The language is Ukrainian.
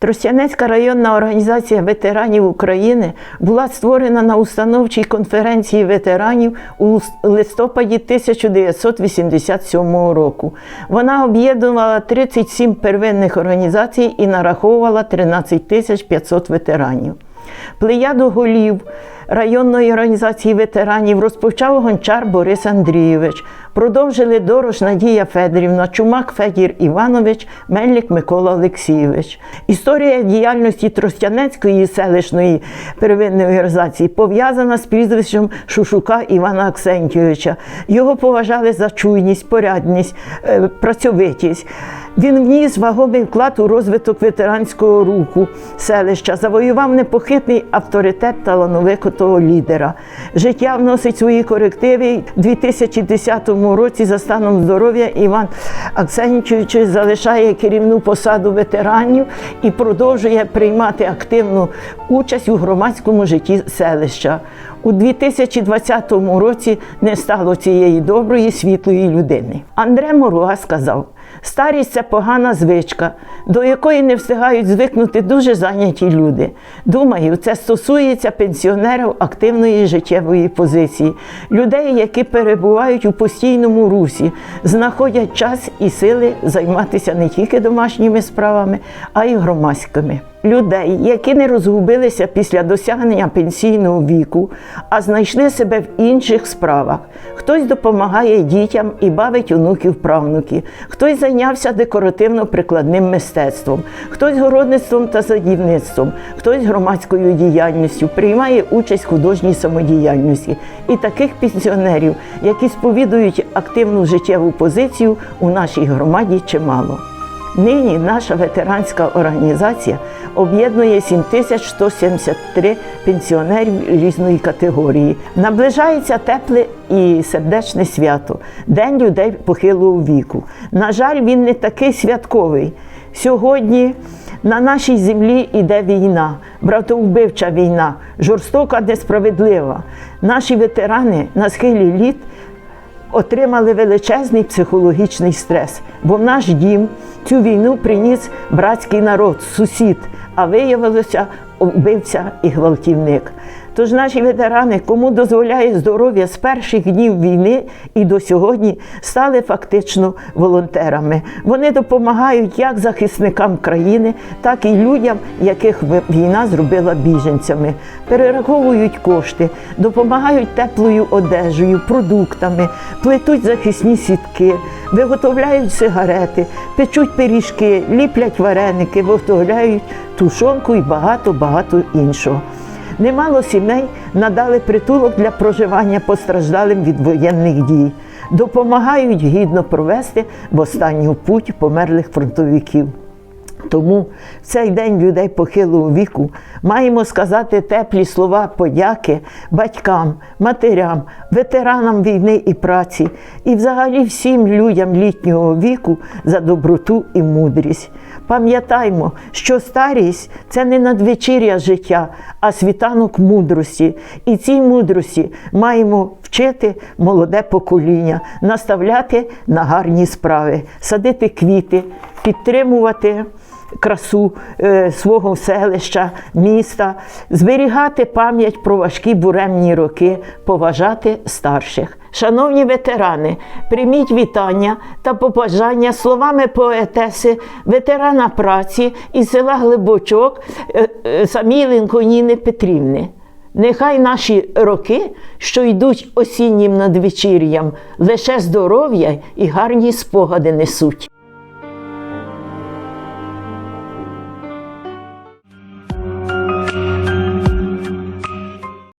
Тростянецька районна організація ветеранів України була створена на установчій конференції ветеранів у листопаді 1987 року. Вона об'єднувала 37 первинних організацій і нараховувала 13 тисяч 500 ветеранів. Плеяду голів районної організації ветеранів розпочав гончар Борис Андрійович. Продовжили Дорош Надія Федорівна, Чумак Федір Іванович, Мельник Микола Олексійович. Історія діяльності Тростянецької селищної первинної організації пов'язана з прізвищем Шушука Івана Аксентійовича. Його поважали за чуйність, порядність, е, працьовитість. Він вніс вагомий вклад у розвиток ветеранського руху селища, завоював непохитний авторитет талановитого лідера. Життя вносить свої корективи. У 2010 році за станом здоров'я Іван Аксенічович залишає керівну посаду ветеранів і продовжує приймати активну участь у громадському житті селища. У 2020 році не стало цієї доброї світлої людини. Андре Морога сказав: старість це погана звичка, до якої не встигають звикнути дуже зайняті люди. Думаю, це стосується пенсіонерів активної життєвої позиції, людей, які перебувають у постійному русі, знаходять час і сили займатися не тільки домашніми справами, а й громадськими. Людей, які не розгубилися після досягнення пенсійного віку, а знайшли себе в інших справах. Хтось допомагає дітям і бавить онуків правнуків, хтось зайнявся декоративно-прикладним мистецтвом, хтось городництвом та садівництвом, хтось громадською діяльністю, приймає участь в художній самодіяльності. І таких пенсіонерів, які сповідують активну життєву позицію у нашій громаді, чимало. Нині наша ветеранська організація об'єднує 7173 пенсіонерів різної категорії. Наближається тепле і сердечне свято День людей похилого віку. На жаль, він не такий святковий. Сьогодні на нашій землі йде війна, братовбивча війна, жорстока, несправедлива. Наші ветерани на схилі літ отримали величезний психологічний стрес, бо в наш дім цю війну приніс братський народ, сусід, а виявилося вбився і гвалтівник. Тож наші ветерани, кому дозволяє здоров'я з перших днів війни і до сьогодні, стали фактично волонтерами. Вони допомагають як захисникам країни, так і людям, яких війна зробила біженцями. Перераховують кошти, допомагають теплою одежею, продуктами, плетуть захисні сітки, виготовляють сигарети, печуть пиріжки, ліплять вареники, виготовляють тушонку і багато-багато іншого. Немало сімей надали притулок для проживання постраждалим від воєнних дій, допомагають гідно провести в останню путь померлих фронтовиків. Тому в цей день людей похилого віку маємо сказати теплі слова подяки батькам, матерям, ветеранам війни і праці і взагалі всім людям літнього віку за доброту і мудрість. Пам'ятаймо, що старість це не надвечір'я життя, а світанок мудрості. І цій мудрості маємо вчити молоде покоління, наставляти на гарні справи, садити квіти, підтримувати красу е, свого селища, міста, зберігати пам'ять про важкі буремні роки, поважати старших. Шановні ветерани, прийміть вітання та побажання словами поетеси, ветерана праці із села Глибочок е, е, Саміленко Ніни Петрівни. Нехай наші роки, що йдуть осіннім надвечір'ям, лише здоров'я і гарні спогади несуть.